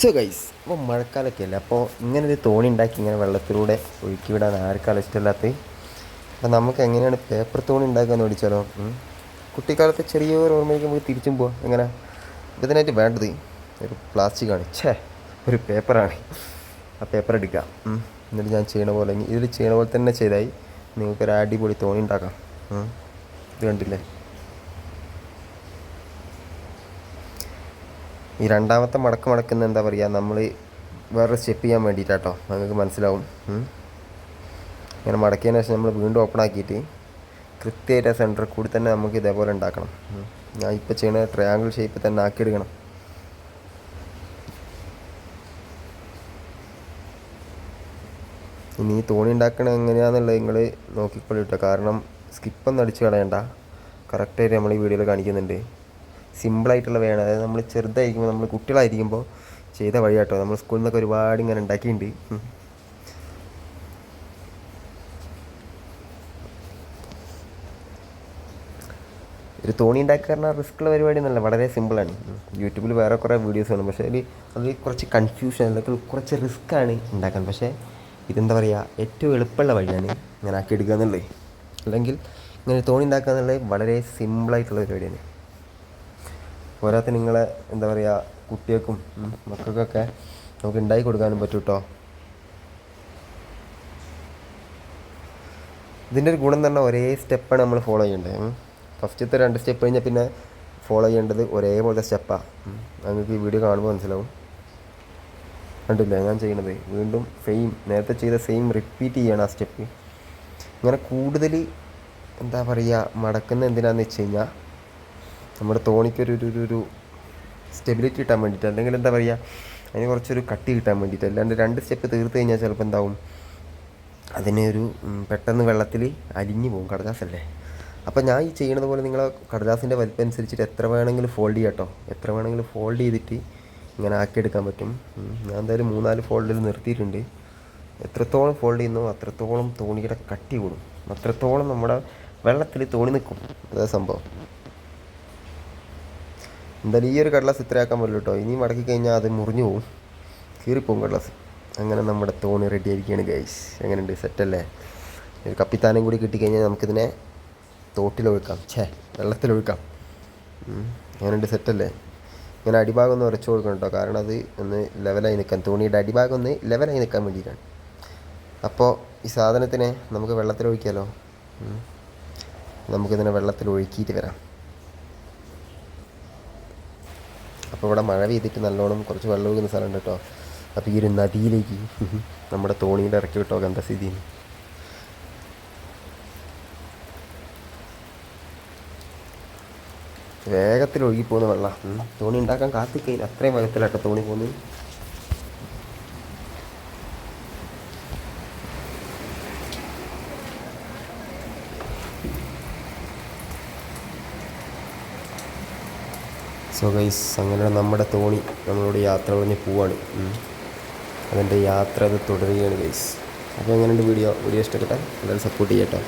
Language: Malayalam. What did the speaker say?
സോ ഗൈസ് അപ്പോൾ മഴക്കാലമൊക്കെ അല്ലേ? അപ്പോൾ ഇങ്ങനെ ഒരു തോണി ഉണ്ടാക്കി ഇങ്ങനെ വെള്ളത്തിലൂടെ ഒഴുക്കി വിടാൻ ആർക്കാലും ഇഷ്ടമില്ലാത്ത? അപ്പോൾ നമുക്ക് എങ്ങനെയാണ് പേപ്പർ തോണി ഉണ്ടാക്കുക എന്ന് പഠിച്ചാലോ. കുട്ടിക്കാലത്തെ ചെറിയൊരു ഓർമ്മയ്ക്ക് നമുക്ക് തിരിച്ചും പോവാം. എങ്ങനെ? ഇതിനായിട്ട് വേണ്ടത് ഒരു പ്ലാസ്റ്റിക്കാണ് ഛേ ഒരു പേപ്പറാണ് ആ പേപ്പർ എടുക്കുക. എന്നിട്ട് ഞാൻ ചെയ്യണ പോലെ ഇതിൽ ചെയ്യണ പോലെ തന്നെ ചെയ്തായി. നിങ്ങൾക്കൊരു അടിപൊളി തോണി ഉണ്ടാക്കാം. ഇത് കണ്ടില്ലേ? ഈ രണ്ടാമത്തെ മടക്ക് മടക്കുന്ന എന്താ പറയുക നമ്മൾ വേറെ സ്റ്റെപ്പ് ചെയ്യാൻ വേണ്ടിയിട്ടാട്ടോ നിങ്ങൾക്ക് മനസ്സിലാവും. ഇങ്ങനെ മടക്കിയതിന് ശേഷം നമ്മൾ വീണ്ടും ഓപ്പൺ ആക്കിയിട്ട് കൃത്യമായിട്ട് ആ സെന്ററിൽ കൂടി തന്നെ നമുക്ക് ഇതേപോലെ ഉണ്ടാക്കണം. ഞാൻ ഇപ്പോൾ ചെയ്യണ ട്രയാങ്കിൾ ഷേപ്പ് തന്നെ ആക്കിയെടുക്കണം. ഇനി ഈ തോണി ഉണ്ടാക്കണത് എങ്ങനെയാണെന്നുള്ളത് നിങ്ങൾ നോക്കിക്കൊള്ളിട്ടോ. കാരണം സ്കിപ്പൊന്നും അടിച്ച് കളയണ്ട. കറക്റ്റായിട്ട് നമ്മൾ ഈ വീഡിയോയിൽ കാണിക്കുന്നുണ്ട്. സിമ്പിളായിട്ടുള്ള വേണം. അതായത് നമ്മൾ ചെറുതായിരിക്കുമ്പോൾ നമ്മൾ കുട്ടികളായിരിക്കുമ്പോൾ ചെയ്ത വഴി കേട്ടോ നമ്മൾ സ്കൂളിൽ നിന്നൊക്കെ ഒരുപാട് ഇങ്ങനെ ഉണ്ടാക്കിയിട്ടുണ്ട്. ഒരു തോണി ഉണ്ടാക്കുക പറഞ്ഞാൽ റിസ്ക് ഉള്ള പരിപാടി എന്നല്ല വളരെ സിമ്പിളാണ് യൂട്യൂബിൽ വേറെ കുറേ വീഡിയോസ് കാണും. പക്ഷേ അതിൽ അതിൽ കുറച്ച് കൺഫ്യൂഷൻ അല്ലെങ്കിൽ കുറച്ച് റിസ്ക്കാണ് ഉണ്ടാക്കാൻ. പക്ഷേ ഇതെന്താ പറയുക ഏറ്റവും എളുപ്പമുള്ള വഴിയാണ് ഇങ്ങനെ ആക്കി എടുക്കുക എന്നുള്ളത്. അല്ലെങ്കിൽ ഇങ്ങനെ തോണി ഉണ്ടാക്കുക എന്നുള്ളത് വളരെ സിമ്പിളായിട്ടുള്ള പരിപാടിയാണ്. പോരാത്ത നിങ്ങളെ എന്താ പറയുക കുട്ടികൾക്കും മക്കൾക്കൊക്കെ നമുക്ക് ഉണ്ടാക്കി കൊടുക്കാനും പറ്റും കേട്ടോ ഇതിന്റെ ഒരു ഗുണം തന്നെ ഒരേ സ്റ്റെപ്പാണ് നമ്മൾ ഫോളോ ചെയ്യേണ്ടത്. ഫസ്റ്റത്തെ രണ്ട് സ്റ്റെപ്പ് കഴിഞ്ഞാൽ പിന്നെ ഫോളോ ചെയ്യേണ്ടത് ഒരേപോലത്തെ സ്റ്റെപ്പാണ് നിങ്ങൾക്ക് ഈ വീഡിയോ കാണുമ്പോൾ മനസ്സിലാവും. കണ്ടില്ലേ ഞാൻ ചെയ്യണത്. വീണ്ടും സെയിം നേരത്തെ ചെയ്ത സെയിം റിപ്പീറ്റ് ചെയ്യണം ആ സ്റ്റെപ്പ്. ഇങ്ങനെ കൂടുതൽ എന്താ പറയുക മടക്കുന്ന എന്തിനാണെന്ന് വെച്ച് കഴിഞ്ഞാൽ നമ്മുടെ തോണിക്കൊരു ഒരു ഒരു- സ്റ്റെബിലിറ്റി കിട്ടാൻ വേണ്ടിയിട്ട് അല്ലെങ്കിൽ എന്താ പറയുക അതിന് കുറച്ചൊരു കട്ടി കിട്ടാൻ വേണ്ടിയിട്ട് അല്ലാണ്ട് രണ്ട് സ്റ്റെപ്പ് തീർത്ത് കഴിഞ്ഞാൽ ചിലപ്പോൾ എന്താവും അതിനെ ഒരു പെട്ടെന്ന് വെള്ളത്തിൽ അലിഞ്ഞു പോകും കടലാസല്ലേ അപ്പോൾ ഞാൻ ഈ ചെയ്യണത് പോലെ നിങ്ങൾ കടലാസിന്റെ വലിപ്പം അനുസരിച്ചിട്ട് എത്ര വേണമെങ്കിലും ഫോൾഡ് ചെയ്യാട്ടോ എത്ര വേണമെങ്കിലും ഫോൾഡ് ചെയ്തിട്ട് ഇങ്ങനെ ആക്കിയെടുക്കാൻ പറ്റും. ഞാൻ എന്തായാലും മൂന്നാൽ ഫോൾഡിൽ നിർത്തിയിട്ടുണ്ട്. എത്രത്തോളം ഫോൾഡ് ചെയ്യുന്നു അത്രത്തോളം തോണിയുടെ കട്ടി കൂടും. അത്രത്തോളം നമ്മുടെ വെള്ളത്തിൽ തോണി നിൽക്കും. അതാ സംഭവം. എന്തായാലും ഈ ഒരു കടലാസ് ഇത്രയാക്കാൻ പറ്റില്ല കേട്ടോ. ഇനി മടക്കി കഴിഞ്ഞാൽ അത് മുറിഞ്ഞു പോകും കീറിപ്പോകും കടലാസ്. അങ്ങനെ നമ്മുടെ തോണി റെഡി ആയിരിക്കുകയാണ് ഗൈസ് എങ്ങനെയുണ്ട്? സെറ്റല്ലേ ഒരു കപ്പിത്താനം കൂടി കിട്ടിക്കഴിഞ്ഞാൽ നമുക്കിതിനെ തോട്ടിലൊഴുക്കാം ഛേ വെള്ളത്തിലൊഴുക്കാം അങ്ങനെയുണ്ട് സെറ്റല്ലേ ഇങ്ങനെ അടിഭാഗം ഒന്ന് ഉരച്ചു കൊടുക്കണം കേട്ടോ. കാരണം അത് ഒന്ന് ലെവലായി നിൽക്കാൻ തോണിയുടെ അടിഭാഗം ഒന്ന് ലെവലായി നിൽക്കാൻ വേണ്ടിയിട്ടാണ്. അപ്പോൾ ഈ സാധനത്തിനെ നമുക്ക് വെള്ളത്തിലൊഴിക്കാമല്ലോ. നമുക്കിതിനെ വെള്ളത്തിൽ ഒഴുക്കിയിട്ട് വരാം. അപ്പോൾ ഇവിടെ മഴ പെയ്തിട്ട് നല്ലോണം കുറച്ച് വെള്ളം ഒഴുകുന്ന സ്ഥലമുണ്ട് കേട്ടോ. അപ്പോൾ ഈ ഒരു നദിയിലേക്ക് നമ്മുടെ തോണിയിൽ ഇറക്കി വിട്ടോ ഗന്ധസ്ഥിതി സ്ഥിതി വേഗത്തിൽ ഒഴുകിപ്പോകുന്ന വെള്ളം തോണി ഉണ്ടാക്കാൻ കാത്തിക്കഴിഞ്ഞാൽ അത്രയും വേഗത്തിലാട്ടോ തോണി പോകുന്നത്. സോ ഗൈസ് അങ്ങനെ നമ്മുടെ തോണി നമ്മളോട് യാത്ര പറഞ്ഞ് പോവാണ്. അതിന്റെ യാത്ര അത് തുടരുകയാണ് ഗൈസ് അപ്പോൾ എങ്ങനെയുണ്ട് വീഡിയോ വീഡിയോ ഇഷ്ടപ്പെട്ടാൽ എല്ലാവരും സപ്പോർട്ട് ചെയ്യട്ടോ.